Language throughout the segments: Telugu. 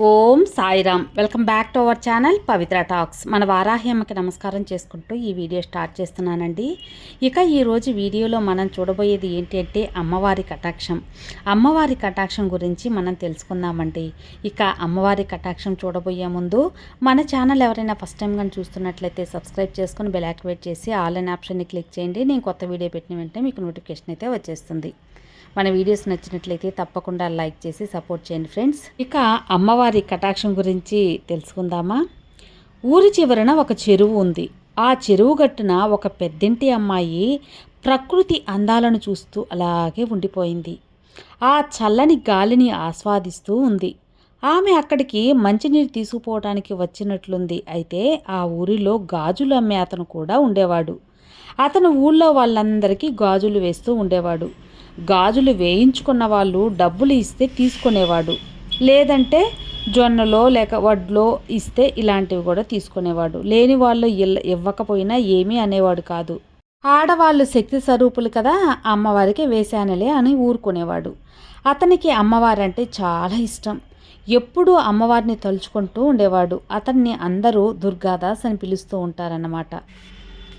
Om Sairam. Welcome back to our channel Pavitra talks. మన వారాహ్యమ్మకి నమస్కారం చేసుకుంటూ ఈ వీడియో స్టార్ట్ చేస్తున్నానండి. ఇక ఈరోజు వీడియోలో మనం చూడబోయేది ఏంటి అంటే అమ్మవారి కటాక్షం. అమ్మవారి కటాక్షం గురించి మనం తెలుసుకుందామండి. ఇక అమ్మవారి కటాక్షం చూడబోయే ముందు మన ఛానల్ ఎవరైనా ఫస్ట్ టైం కానీ చూస్తున్నట్లయితే సబ్స్క్రైబ్ చేసుకుని బెల్ యాక్టివేట్ చేసి ఆల్ ఆప్షన్ని క్లిక్ చేయండి. నేను కొత్త వీడియో పెట్టిన వెంటనే మీకు నోటిఫికేషన్ అయితే వచ్చేస్తుంది. మన వీడియోస్ నచ్చినట్లయితే తప్పకుండా లైక్ చేసి సపోర్ట్ చేయండి ఫ్రెండ్స్. ఇక అమ్మవారి కటాక్షం గురించి తెలుసుకుందామా? ఊరి చివరన ఒక చెరువు ఉంది. ఆ చెరువు గట్టున ఒక పెద్దింటి అమ్మాయి ప్రకృతి అందాలను చూస్తూ అలాగే ఉండిపోయింది. ఆ చల్లని గాలిని ఆస్వాదిస్తూ ఉంది. ఆమె అక్కడికి మంచినీరు తీసుకుపోవడానికి వచ్చినట్లుంది. అయితే ఆ ఊరిలో గాజులు అమ్మే అతను కూడా ఉండేవాడు. అతను ఊళ్ళో వాళ్ళందరికీ గాజులు వేస్తూ ఉండేవాడు. గాజులు వేయించుకున్న వాళ్ళు డబ్బులు ఇస్తే తీసుకునేవాడు. లేదంటే జొన్నలో లేక వడ్లో ఇస్తే ఇలాంటివి కూడా తీసుకునేవాడు. లేని వాళ్ళు ఇవ్వకపోయినా ఏమీ అనేవాడు కాదు. ఆడవాళ్ళు శక్తి స్వరూపులు కదా అమ్మవారికి వేశానలే అని ఊరుకునేవాడు. అతనికి అమ్మవారంటే చాలా ఇష్టం. ఎప్పుడూ అమ్మవారిని తలుచుకుంటూ ఉండేవాడు. అతన్ని అందరూ దుర్గాదాస్ అని పిలుస్తూ ఉంటారన్నమాట.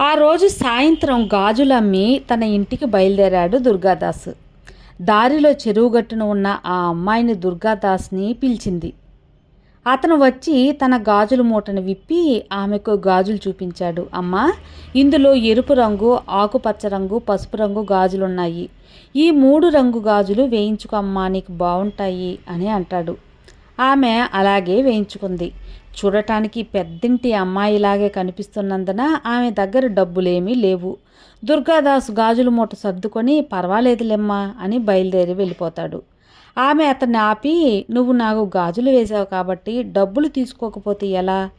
ఆ రోజు సాయంత్రం గాజులమ్మి తన ఇంటికి బయలుదేరాడు దుర్గాదాస్. దారిలో చెరువుగట్టున ఉన్న ఆ అమ్మాయిని దుర్గాదాస్ని పిలిచింది. అతను వచ్చి తన గాజుల మూటను విప్పి ఆమెకు గాజులు చూపించాడు. అమ్మా ఇందులో ఎరుపు రంగు ఆకుపచ్చ రంగు పసుపు రంగు గాజులున్నాయి. ఈ మూడు రంగు గాజులు వేయించుకో అమ్మా నీకు బాగుంటాయి అని అంటాడు. ఆమె అలాగే వేయించుకుంది. చూడటానికి పెద్దింటి అమ్మాయిలాగే కనిపిస్తున్నందున ఆమె దగ్గర డబ్బులేమీ లేవు. దుర్గాదాస్ గాజుల మూట సర్దుకొని పర్వాలేదులేమ్మా అని బయలుదేరి వెళ్ళిపోతాడు. ఆమె అతన్ని ఆపి నువ్వు నాకు గాజులు వేసావు కాబట్టి డబ్బులు తీసుకోకపోతే ఎలా?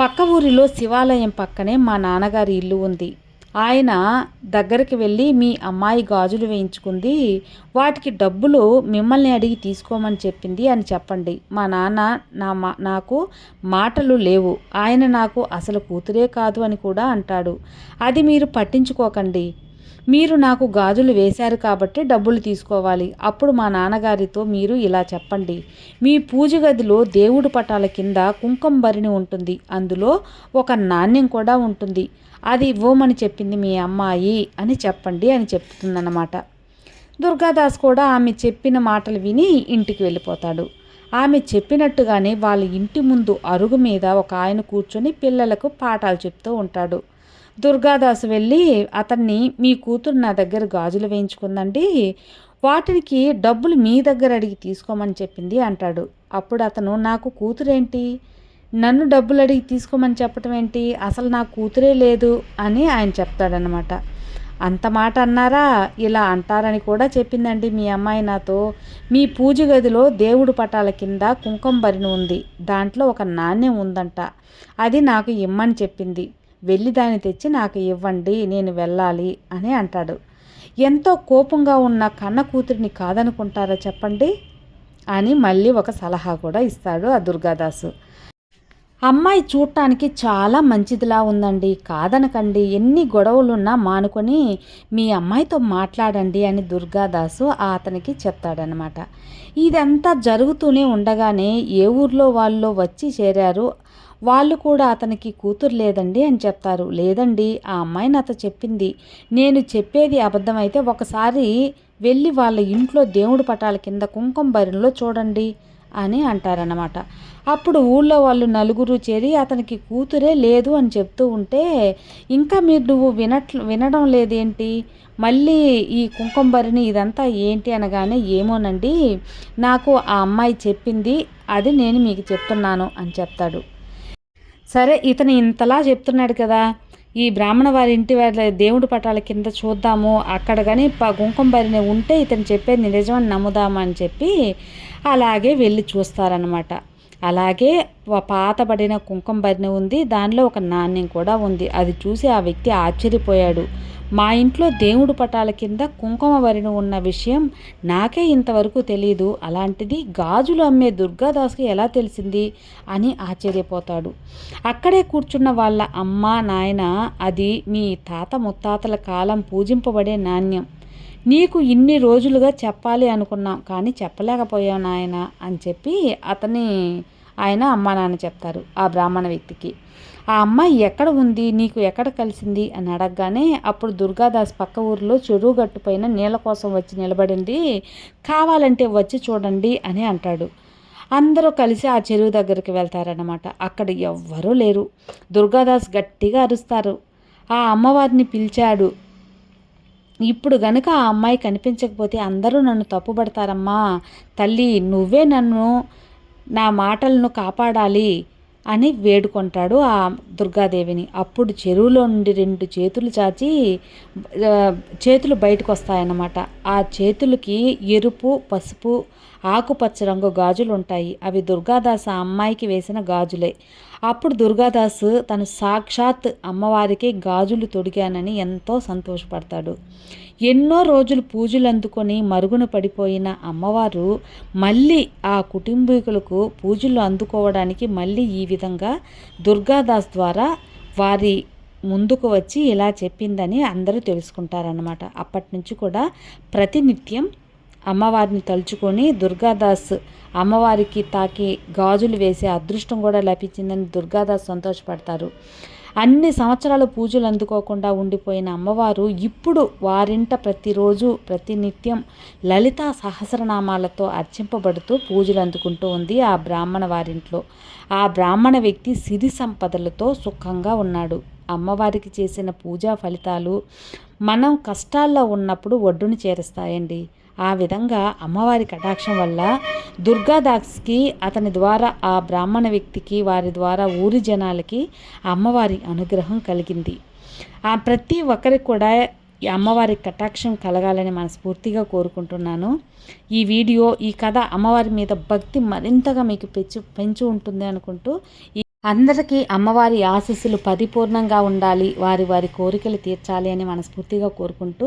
పక్క ఊరిలో శివాలయం పక్కనే మా నాన్నగారి ఇల్లు ఉంది. ఆయన దగ్గరికి వెళ్ళి మీ అమ్మాయి గాజులు వేయించుకుంది వాటికి డబ్బులు మిమ్మల్ని అడిగి తీసుకోమని చెప్పింది అని చెప్పండి. మా నాన్న నా మా నాకు మాటలు లేవు. ఆయన నాకు అసలు కూతురే కాదు అని కూడా అంటాడు. అది మీరు పట్టించుకోకండి. మీరు నాకు గాజులు వేశారు కాబట్టి డబ్బులు తీసుకోవాలి. అప్పుడు మా నాన్నగారితో మీరు ఇలా చెప్పండి. మీ పూజ గదిలో దేవుడు పటాల కింద కుంకుమ భరిణి ఉంటుంది. అందులో ఒక నాణ్యం కూడా ఉంటుంది. అది ఇవ్వమని చెప్పింది మీ అమ్మాయి అని చెప్పండి అని చెప్తుందన్నమాట. దుర్గాదాస్ కూడా ఆమె చెప్పిన మాటలు విని ఇంటికి వెళ్ళిపోతాడు. ఆమె చెప్పినట్టుగానే వాళ్ళ ఇంటి ముందు అరుగు మీద ఒక ఆయన కూర్చొని పిల్లలకు పాఠాలు చెప్తూ ఉంటాడు. దుర్గాదాసు వెళ్ళి అతన్ని మీ కూతురు నా దగ్గర గాజులు వేయించుకుందండి వాటికి డబ్బులు మీ దగ్గర అడిగి తీసుకోమని చెప్పింది అంటాడు. అప్పుడు అతను నాకు కూతురేంటి? నన్ను డబ్బులు అడిగి తీసుకోమని చెప్పటం ఏంటి? అసలు నా కూతురే లేదు అని ఆయన చెప్తాడనమాట అంత మాట అన్నారా? ఇలా అంటారని కూడా చెప్పిందండి మీ అమ్మాయి నాతో. మీ పూజ గదిలో దేవుడు పటాల కింద కుంకుమ బరిని ఉంది. దాంట్లో ఒక నాణ్యం ఉందంట. అది నాకు ఇమ్మని చెప్పింది. వెళ్ళి దాన్ని తెచ్చి నాకు ఇవ్వండి నేను వెళ్ళాలి అని అంటాడు. ఎంతో కోపంగా ఉన్న కన్న కూతురిని కాదనుకుంటారా చెప్పండి? అని మళ్ళీ ఒక సలహా కూడా ఇస్తాడు ఆ దుర్గాదాసు. అమ్మాయి చూడటానికి చాలా మంచిదిలా ఉందండి. కాదనకండి ఎన్ని గొడవలున్నా మానుకొని మీ అమ్మాయితో మాట్లాడండి అని దుర్గాదాసు అతనికి చెప్తాడనమాట ఇదంతా జరుగుతూనే ఉండగానే ఏ ఊర్లో వాళ్ళు వచ్చి చేరారు. వాళ్ళు కూడా అతనికి కూతురు లేదండి అని చెప్తారు. లేదండి ఆ అమ్మాయి నాతో చెప్పింది. నేను చెప్పేది అబద్ధమైతే ఒకసారి వెళ్ళి వాళ్ళ ఇంట్లో దేవుడి పటాల కింద కుంకుమ బరిలో చూడండి అని అంటారన్నమాట. అప్పుడు ఊళ్ళో వాళ్ళు నలుగురు చేరి అతనికి కూతురే లేదు అని చెప్తూ ఉంటే ఇంకా మీరు నువ్వు వినట్లు వినడం లేదేంటి? మళ్ళీ ఈ కుంకుంబరిని ఇదంతా ఏంటి అనగానే ఏమోనండి నాకు ఆ అమ్మాయి చెప్పింది అది నేను మీకు చెప్తున్నాను అని చెప్తాడు. సరే ఇతను ఇంతలా చెప్తున్నాడు కదా ఈ బ్రాహ్మణ వారి ఇంటి వారి దేవుడి పటాల కింద చూద్దాము అక్కడ కానీ కుంకుమ భరిని ఉంటే ఇతను చెప్పేది నిజమని నమ్ముదామని చెప్పి అలాగే వెళ్ళి చూస్తారనమాట అలాగే పాతబడిన కుంకుమ భరిని ఉంది దానిలో ఒక నాణ్యం కూడా ఉంది. అది చూసి ఆ వ్యక్తి ఆశ్చర్యపోయాడు. మా ఇంట్లో దేవుడు పటాల కింద కుంకుమ వరిన ఉన్న విషయం నాకే ఇంతవరకు తెలియదు అలాంటిది గాజులు అమ్మే దుర్గాదాస్కి ఎలా తెలిసింది అని ఆశ్చర్యపోతాడు. అక్కడే కూర్చున్న వాళ్ళ అమ్మ నాయన అది మీ తాత ముత్తాతల కాలం పూజింపబడే నాణ్యం. నీకు ఇన్ని రోజులుగా చెప్పాలి అనుకున్నాం కానీ చెప్పలేకపోయాం నాయన అని చెప్పి అతని ఆయన అమ్మా నాన్న చెప్తారు ఆ బ్రాహ్మణ వ్యక్తికి. ఆ అమ్మాయి ఎక్కడ ఉంది? నీకు ఎక్కడ కలిసింది? అని అడగగానే అప్పుడు దుర్గాదాస్ పక్క ఊరిలో చెరువు గట్టు పైన నీళ్ళ కోసం వచ్చి నిలబడింది. కావాలంటే వచ్చి చూడండి అని అంటాడు. అందరూ కలిసి ఆ చెరువు దగ్గరికి వెళ్తారనమాట అక్కడ ఎవ్వరూ లేరు. దుర్గాదాస్ గట్టిగా అరుస్తారు. ఆ అమ్మవారిని పిలిచాడు. ఇప్పుడు గనుక ఆ అమ్మాయి కనిపించకపోతే అందరూ నన్ను తప్పుపడతారమ్మా. తల్లి నువ్వే నన్ను నా మాటలను కాపాడాలి అని వేడుకుంటాడు ఆ దుర్గాదేవిని. అప్పుడు చెరువులో నుండి రెండు చేతులు చాచి చేతులు బయటకు వస్తాయన్నమాట ఆ చేతులకి ఎరుపు పసుపు ఆకుపచ్చ రంగు గాజులు ఉంటాయి. అవి దుర్గాదాస్ ఆ అమ్మాయికి వేసిన గాజులే. అప్పుడు దుర్గాదాస్ తను సాక్షాత్ అమ్మవారికి గాజులు తొడిగానని ఎంతో సంతోషపడతాడు. ఎన్నో రోజులు పూజలు అందుకొని మరుగున పడిపోయిన అమ్మవారు మళ్ళీ ఆ కుటుంబీకులకు పూజలు అందుకోవడానికి మళ్ళీ ఈ విధంగా దుర్గాదాస్ ద్వారా వారి ముందుకు వచ్చి ఇలా చెప్పిందని అందరూ తెలుసుకుంటారన్నమాట. అప్పటి నుంచి కూడా ప్రతినిత్యం అమ్మవారిని తలుచుకొని దుర్గాదాస్ అమ్మవారికి తాకి గాజులు వేసే అదృష్టం కూడా లభించిందని దుర్గాదాస్ సంతోషపడతారు. అన్ని సంవత్సరాలు పూజలు అందుకోకుండా ఉండిపోయిన అమ్మవారు ఇప్పుడు వారింట ప్రతిరోజు ప్రతినిత్యం లలితా సహస్రనామాలతో అర్చింపబడుతూ పూజలు అందుకుంటూ ఉంది ఆ బ్రాహ్మణ వారింట్లో. ఆ బ్రాహ్మణ వ్యక్తి సిరి సంపదలతో సుఖంగా ఉన్నాడు. అమ్మవారికి చేసిన పూజా ఫలితాలు మనం కష్టాల్లో ఉన్నప్పుడు ఒడ్డును చేరుస్తాయండి. ఆ విధంగా అమ్మవారి కటాక్షం వల్ల దుర్గాదాస్కి అతని ద్వారా ఆ బ్రాహ్మణ వ్యక్తికి వారి ద్వారా ఊరి జనాలకి అమ్మవారి అనుగ్రహం కలిగింది. ఆ ప్రతి ఒక్కరికి కూడా ఈ అమ్మవారి కటాక్షం కలగాలని మనస్ఫూర్తిగా కోరుకుంటున్నాను. ఈ వీడియో ఈ కథ అమ్మవారి మీద భక్తి మరింతగా మీకు పెంచు పెంచు ఉంటుంది అనుకుంటూ ఈ అందరికీ అమ్మవారి ఆశీస్సులు పరిపూర్ణంగా ఉండాలి వారి వారి కోరికలు తీర్చాలి అని మనస్ఫూర్తిగా కోరుకుంటూ